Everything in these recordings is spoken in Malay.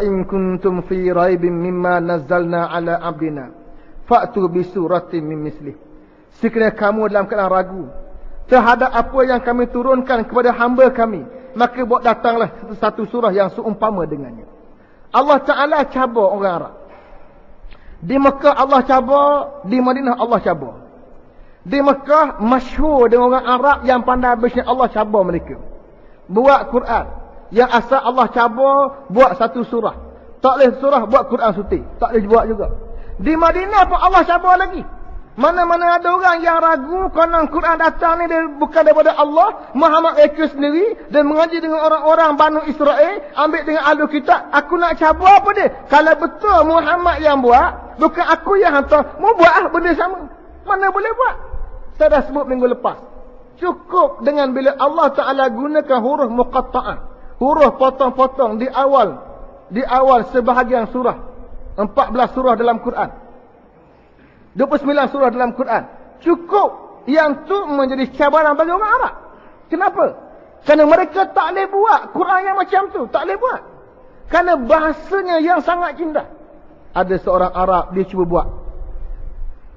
Kuntum fi raibin mimma nazzalna ala abdina fa'tu bi suratin min mislih. Sekiranya kamu dalam keadaan ragu terhadap apa yang kami turunkan kepada hamba kami, maka buat datanglah satu surah yang seumpama dengannya. Allah Taala cabar orang Arab. Di Mekah Allah cabar, di Madinah Allah cabar. Di Mekah masyhur dengan orang Arab yang pandai bersih Allah cabar mereka. Buat Quran. Yang asal Allah cabar buat satu surah. Tak boleh surah buat Quran suti. Tak boleh buat juga. Di Madinah pun Allah cabar lagi. Mana-mana ada orang yang ragu konon Quran datang ni dia bukan daripada Allah, Muhammad reka sendiri dan mengaji dengan orang-orang Banu Israel, ambil dengan ahli kitab, aku nak cabar apa dia? Kalau betul Muhammad yang buat, bukan aku yang hantar, mau buat ah benda sama. Mana boleh buat? Saya dah sebut minggu lepas. Cukup dengan bila Allah Taala gunakan huruf muqatta'ah, huruf potong-potong di awal di awal sebahagian surah. 14 surah dalam Quran. 29 surah dalam Quran. Cukup yang tu menjadi cabaran bagi orang Arab. Kenapa? Kerana mereka tak boleh buat Quran yang macam tu. Tak boleh buat. Kerana bahasanya yang sangat indah. Ada seorang Arab dia cuba buat.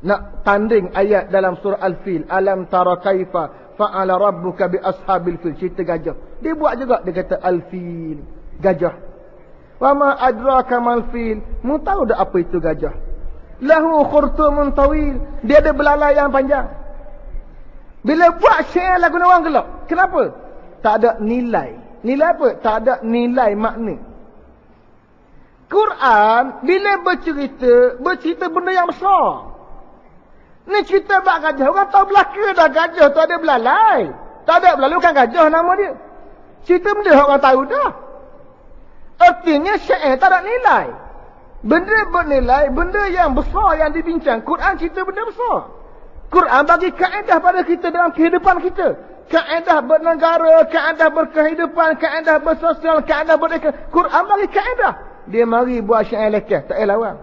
Nak tanding ayat dalam surah Al-Fil. Alam tara kaifa fa'ala rabbuka bi ashabil fil. Cerita gajah. Dia buat juga. Dia kata Al-Fil. Gajah. Wama adraka mal fil. Mu tahu dah apa itu gajah? lahu khurtumun tawil dia ada belalai yang panjang bila buat syair lagu orang gelap kenapa tak ada nilai nilai apa tak ada nilai makna Quran bila bercerita bercerita benda yang besar ni cerita bab gajah orang tahu belaka dah gajah tu ada belalai tak ada belalai bukan gajah nama dia cerita benda orang tahu dah artinya syair tak ada nilai Benda bernilai, benda yang besar yang dibincang. Quran cerita benda besar. Quran bagi kaedah pada kita dalam kehidupan kita. Kaedah bernegara, kaedah berkehidupan, kaedah bersosial, kaedah berekonomi. Quran bagi kaedah. Dia mari buat syair lekeh, tak payah lawan.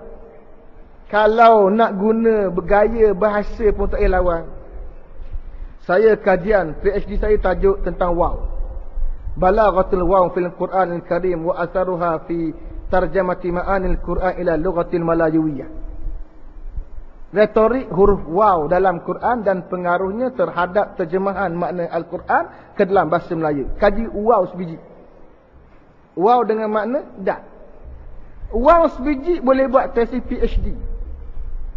Kalau nak guna bergaya bahasa pun tak lawan. Saya kajian, PhD saya tajuk tentang waw. Balaghatul waw fil Quran al-Karim wa asaruha fi tarjamati ma'anil Quran ila lughatil malayuwiyah. Retorik huruf waw dalam Quran dan pengaruhnya terhadap terjemahan makna Al-Quran ke dalam bahasa Melayu. Kaji waw sebiji. Waw dengan makna dak. Waw sebiji boleh buat tesis PhD.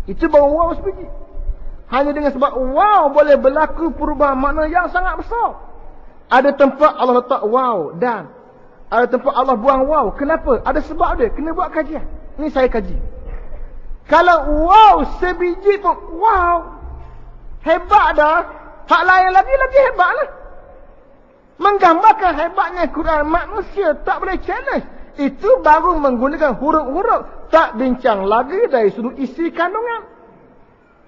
Itu baru waw sebiji. Hanya dengan sebab waw boleh berlaku perubahan makna yang sangat besar. Ada tempat Allah letak waw dan ada tempat Allah buang wow. Kenapa? Ada sebab dia. Kena buat kajian. Ini saya kaji. Kalau wow sebiji pun wow. Hebat dah. Hak lain lagi lagi hebat lah. Menggambarkan hebatnya Quran manusia tak boleh challenge. Itu baru menggunakan huruf-huruf. Tak bincang lagi dari sudut isi kandungan.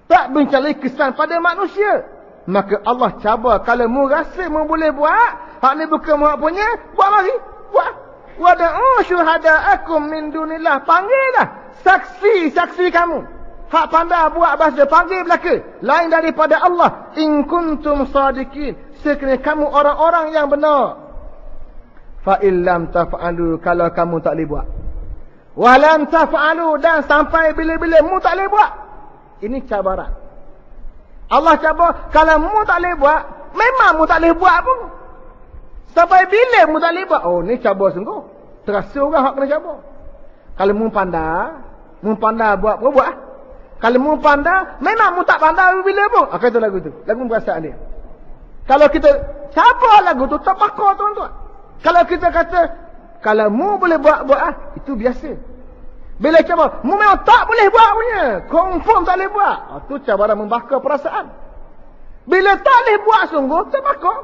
Tak bincang lagi kesan pada manusia. Maka Allah cabar. Kalau mu rasa mu boleh buat. Hak ni bukan mu punya. Buat lagi. Buat. Wada'u syuhada'akum min dunillah. Panggillah. Saksi-saksi kamu. Hak pandai buat bahasa. Panggil belaka. Lain daripada Allah. In kuntum sadikin. Sekiranya kamu orang-orang yang benar. Fa'illam taf'alu. Kalau kamu tak boleh buat. Walam taf'alu. Dan sampai bila-bila mu tak boleh buat. Ini cabaran. Allah cabar. Kalau mu tak boleh buat. Memang mu tak boleh buat pun. Sampai bila mu tak lebat? Oh ni cabar sungguh. Terasa orang hak kena cabar. Kalau mu pandai, mu pandai buat apa buat. Kalau mu pandai, memang mu tak pandai bila pun. Ah kata lagu tu. Lagu perasaan dia. Kalau kita cabar lagu tu tak pakar tuan-tuan. Kalau kita kata kalau mu boleh buat buat ah, itu biasa. Bila cabar, mu memang tak boleh buat punya. Confirm tak boleh buat. Ah tu cabaran membakar perasaan. Bila tak boleh buat sungguh, terbakar.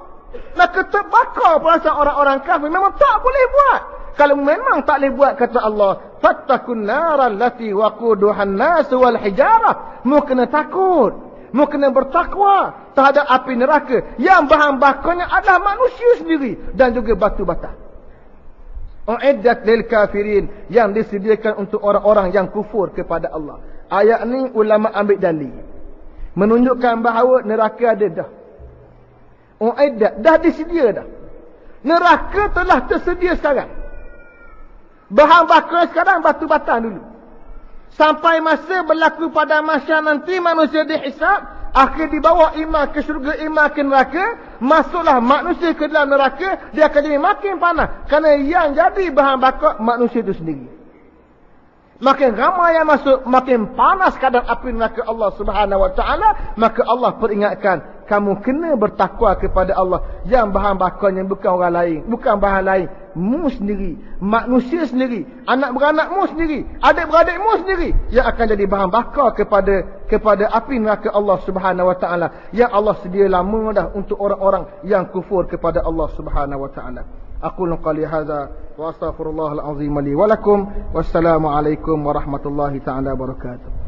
Maka terbakar perasaan orang-orang kafir. Memang tak boleh buat. Kalau memang tak boleh buat, kata Allah. Fattakun naran lati waquduhan nasu wal hijarah. Mu kena takut. Mu kena bertakwa terhadap api neraka. Yang bahan bakarnya adalah manusia sendiri. Dan juga batu bata. U'iddat lil kafirin. Yang disediakan untuk orang-orang yang kufur kepada Allah. Ayat ni ulama ambil dalil. Menunjukkan bahawa neraka ada dah. Uiddat dah disedia dah. Neraka telah tersedia sekarang. Bahan bakar sekarang batu bata dulu. Sampai masa berlaku pada masa nanti manusia dihisap. Akhir dibawa iman ke syurga, iman ke neraka. Masuklah manusia ke dalam neraka. Dia akan jadi makin panas. Kerana yang jadi bahan bakar manusia itu sendiri. Makin ramai yang masuk, makin panas kadang api neraka Allah Subhanahu Wa Taala. Maka Allah peringatkan, kamu kena bertakwa kepada Allah. Yang bahan bakarnya bukan orang lain bukan bahan lain. Mu sendiri manusia sendiri anak beranak mu sendiri adik beradik mu sendiri yang akan jadi bahan bakar kepada kepada api neraka Allah Subhanahu wa taala. Yang Allah sedia lama dah untuk orang-orang yang kufur kepada Allah Subhanahu wa taala. Aku qali hadza wa astaghfirullahal azim li wa lakum. Wassalamu alaikum warahmatullahi taala wabarakatuh.